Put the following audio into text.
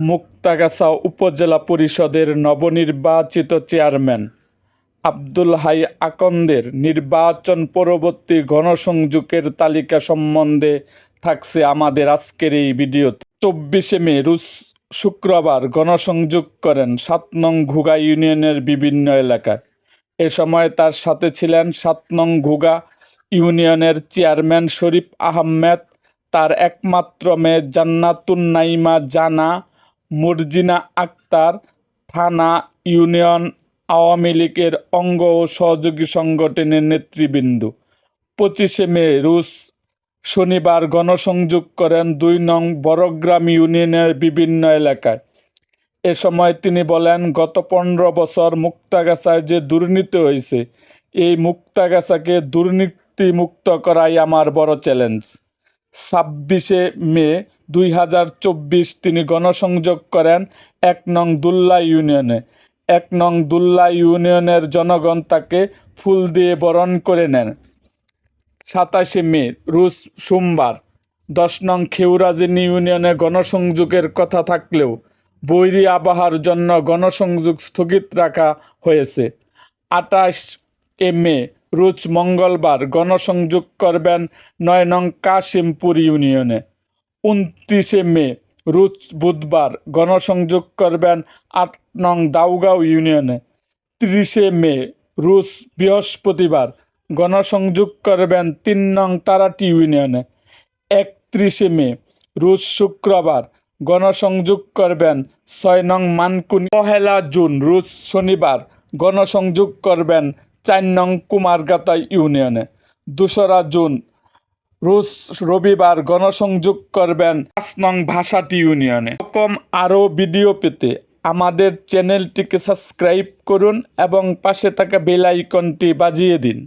মুক্তাগাছা উপজেলা পরিষদের নবনির্বাচিত চেয়ারম্যান আব্দুল হাই আকন্দের নির্বাচন পরবর্তী গণসংযোগের তালিকা সম্বন্ধে থাকছে আমাদের আজকের এই ভিডিওতে চব্বিশে মে, রুশ শুক্রবার গণসংযোগ করেন সাত নং ঘুগা ইউনিয়নের বিভিন্ন এলাকায়। এ সময় তার সাথে ছিলেন সাত নং ঘুগা ইউনিয়নের চেয়ারম্যান শরীফ আহমেদ, তার একমাত্র মেয়ে জান্নাতুন নাইমা জানা মর্জিনা আক্তার থানা ইউনিয়ন আওয়ামী লীগের অঙ্গ ও সহযোগী সংগঠনের নেতৃবৃন্দ। পঁচিশে মে, রুশ শনিবার গণসংযোগ করেন দুই নং বড়গ্রাম ইউনিয়নের বিভিন্ন এলাকায়। এ সময় তিনি বলেন, গত পনেরো বছর মুক্তাগাছায় যে দুর্নীতি হয়েছে, এই মুক্তাগাছাকে দুর্নীতি মুক্ত করাই আমার বড় চ্যালেঞ্জ। ছাব্বিশে মে দুই হাজার চব্বিশ তিনি গণসংযোগ করেন এক নং দুল্লা ইউনিয়নে। এক নং দুল্লা ইউনিয়নের জনগণ তাকে ফুল দিয়ে বরণ করে নেন। সাতাশে মে, রুশ সোমবার। দশ নং খেউরাজিনী ইউনিয়নে গণসংযোগের কথা থাকলেও বৈরী আবহাওয়ার জন্য গণসংযোগ স্থগিত রাখা হয়েছে। আঠাশ এ মে রোজ মঙ্গলবার গণসংযোগ করবেন নয় নং কাশিমপুর ইউনিয়নে। উনত্রিশে মে, রোজ বুধবার গণসংযোগ করবেন আট নং দাউগাঁও ইউনিয়নে। তিরিশে মে রুশ বৃহস্পতিবার গণসংযোগ করবেন তিন নং তারাটি ইউনিয়নে। একত্রিশে মে রুশ শুক্রবার গণসংযোগ করবেন ছয় নং মানকুনি। পহেলা জুন রুশ শনিবার গণসংযোগ করবেন চার নং কুমারগাতা ইউনিয়নে। দোসরা জুন রুশ রবিবার গণসংযোগ করবেন পাঁচ নং ভাষাটি ইউনিয়নে। এরকম আরও ভিডিও পেতে আমাদের চ্যানেলটিকে সাবস্ক্রাইব করুন এবং পাশে থাকা বেল আইকনটি বাজিয়ে দিন।